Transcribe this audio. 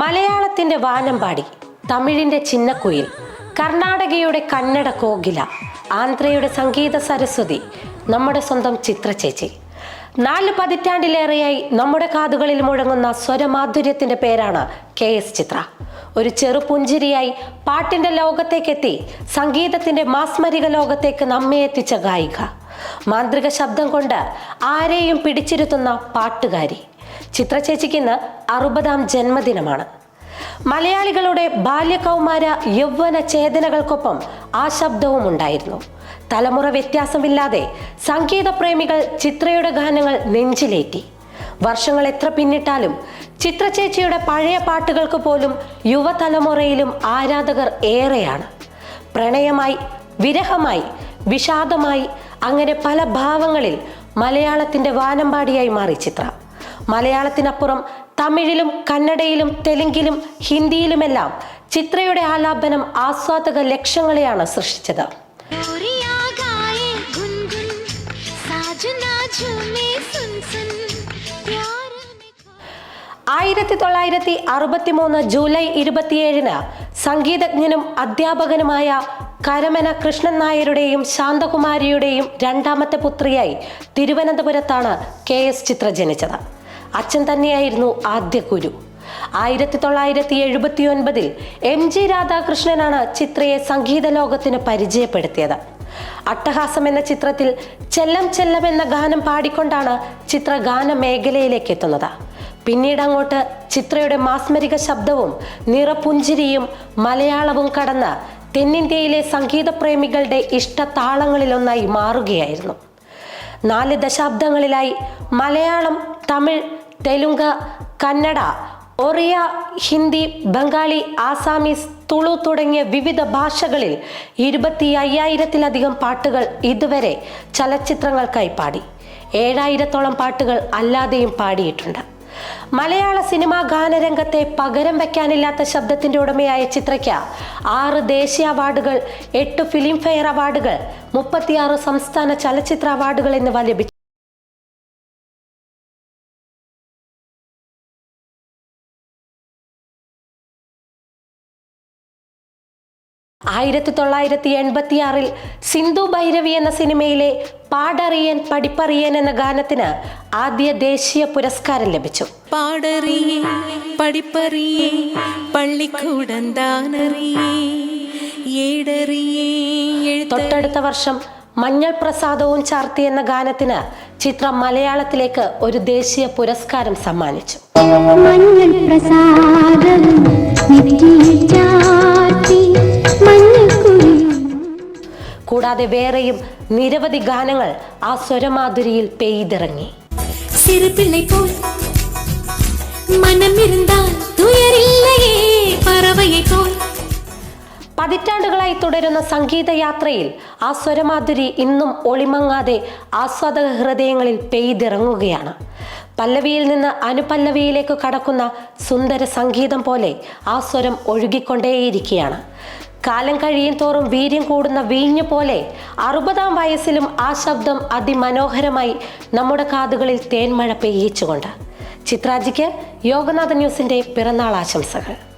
മലയാളത്തിന്റെ വാനമ്പാടി തമിഴിന്റെ ചിന്നക്കുയിൽ കർണാടകയുടെ കന്നഡ കോകില ആന്ധ്രയുടെ സംഗീത സരസ്വതി നമ്മുടെ സ്വന്തം ചിത്ര ചേച്ചി നാല് പതിറ്റാണ്ടിലേറെയായി നമ്മുടെ കാതുകളിൽ മുഴങ്ങുന്ന സ്വരമാധുര്യത്തിന്റെ പേരാണ് കെ എസ് ചിത്ര. ഒരു ചെറുപുഞ്ചിരിയായി പാട്ടിന്റെ ലോകത്തേക്കെത്തി സംഗീതത്തിന്റെ മാസ്മരിക ലോകത്തേക്ക് നമ്മെ എത്തിച്ച ഗായിക. മാന്ത്രിക ശബ്ദം കൊണ്ട് ആരെയും പിടിച്ചിരുത്തുന്ന പാട്ടുകാരി. ചിത്ര ചേച്ചിക്ക് ഇന്ന് അറുപതാം ജന്മദിനമാണ്. മലയാളികളുടെ ബാല്യകൗമാര യൗവന ചേതനകൾക്കൊപ്പം ആ ശബ്ദവും ഉണ്ടായിരുന്നു. തലമുറ വ്യത്യാസമില്ലാതെ സംഗീത പ്രേമികൾ ചിത്രയുടെ ഗാനങ്ങൾ നെഞ്ചിലേറ്റി. വർഷങ്ങൾ എത്ര പിന്നിട്ടാലും ചിത്രചേച്ചിയുടെ പഴയ പാട്ടുകൾക്ക് പോലും യുവതലമുറയിലും ആരാധകർ ഏറെയാണ്. പ്രണയമായി വിരഹമായി വിഷാദമായി അങ്ങനെ പല ഭാവങ്ങളിൽ മലയാളത്തിന്റെ വാനമ്പാടിയായി മാറി ചിത്ര. മലയാളത്തിനപ്പുറം തമിഴിലും കന്നഡയിലും തെലുങ്കിലും ഹിന്ദിയിലുമെല്ലാം ചിത്രയുടെ ആലാപനം ആസ്വാദക ലക്ഷങ്ങളെയാണ് സൃഷ്ടിച്ചത്. ആയിരത്തി തൊള്ളായിരത്തി അറുപത്തി മൂന്ന് ജൂലൈ ഇരുപത്തിയേഴിന് സംഗീതജ്ഞനും അധ്യാപകനുമായ കരമന കൃഷ്ണൻ നായരുടെയും ശാന്തകുമാരിയുടെയും രണ്ടാമത്തെ പുത്രിയായി തിരുവനന്തപുരത്താണ് കെ എസ് ചിത്ര ജനിച്ചത്. അച്ഛൻ തന്നെയായിരുന്നു ആദ്യ ഗുരു. ആയിരത്തി തൊള്ളായിരത്തി എഴുപത്തി ഒൻപതിൽ എം ജി രാധാകൃഷ്ണനാണ് ചിത്രയെ സംഗീത ലോകത്തിന് പരിചയപ്പെടുത്തിയത് അട്ടഹാസം എന്ന ചിത്രത്തിൽ ചെല്ലം ചെല്ലം എന്ന ഗാനം പാടിക്കൊണ്ടാണ് ചിത്ര ഗാന മേഖലയിലേക്ക് എത്തുന്നത് പിന്നീട് അങ്ങോട്ട് ചിത്രയുടെ മാസ്മരിക ശബ്ദവും നിറപുഞ്ചിരിയും മലയാളവും കടന്ന് തെന്നിന്ത്യയിലെ സംഗീത പ്രേമികളുടെ ഇഷ്ടതാളങ്ങളിലൊന്നായി മാറുകയായിരുന്നു. നാല് ദശാബ്ദങ്ങളിലായി മലയാളം തമിഴ് തെലുങ്ക് കന്നഡ ഒറിയ ഹിന്ദി ബംഗാളി ആസാമീസ് തുളു തുടങ്ങിയ വിവിധ ഭാഷകളിൽ ഇരുപത്തി അയ്യായിരത്തിലധികം പാട്ടുകൾ ഇതുവരെ ചലച്ചിത്രങ്ങൾക്കായി പാടി. ഏഴായിരത്തോളം പാട്ടുകൾ അല്ലാതെയും പാടിയിട്ടുണ്ട്. മലയാള സിനിമാ ഗാനരംഗത്തെ പകരം വയ്ക്കാനില്ലാത്ത ശബ്ദത്തിന്റെ ഉടമയായ ചിത്രയ്ക്ക് ആറ് ദേശീയ അവാർഡുകൾ എട്ട് ഫിലിം ഫെയർ അവാർഡുകൾ മുപ്പത്തിയാറ് സംസ്ഥാന ചലച്ചിത്ര അവാർഡുകൾ എന്നിവ ലഭിച്ചു. ആയിരത്തി തൊള്ളായിരത്തി എൺപത്തി ആറിൽ സിന്ധു ഭൈരവി എന്ന സിനിമയിലെ പാടറിയൻ പഠിപ്പറിയൻ എന്ന ഗാനത്തിന് ആദ്യ ദേശീയ പുരസ്കാരം ലഭിച്ചു. തൊട്ടടുത്ത വർഷം മഞ്ഞൾ പ്രസാദവും ചാർത്തി എന്ന ഗാനത്തിന് ചിത്രം മലയാളത്തിലേക്ക് ഒരു ദേശീയ പുരസ്കാരം സമ്മാനിച്ചു. മഞ്ഞൾ പ്രസാദം കൂടാതെ വേറെയും നിരവധി ഗാനങ്ങൾ ആ സ്വരമാധുരിയിൽ പെയ്തിറങ്ങി சிறு பிள்ளை போல் மனம் இருந்தால் துயரில்லையே பறவையை போல் പതിറ്റാണ്ടുകളായി തുടരുന്ന സംഗീതയാത്രയിൽ ആ സ്വരമാധുരി ഇന്നും ഒളിമങ്ങാതെ ആസ്വാദക ഹൃദയങ്ങളിൽ പെയ്തിറങ്ങുകയാണ് പല്ലവിയിൽ നിന്ന് അനുപല്ലവിയിലേക്ക് കടക്കുന്ന സുന്ദര സംഗീതം പോലെ ആ സ്വരം ഒഴുകിക്കൊണ്ടേയിരിക്കുകയാണ് കാലം കഴിയും തോറും വീര്യം കൂടുന്ന വീഞ്ഞു പോലെ അറുപതാം വയസ്സിലും ആ ശബ്ദം അതിമനോഹരമായി നമ്മുടെ കാതുകളിൽ തേന്മഴ പെയ്യിച്ചുകൊണ്ട്. ചിത്രാജിക്ക് യോഗനാഥ ന്യൂസിന്റെ പിറന്നാൾ ആശംസകൾ.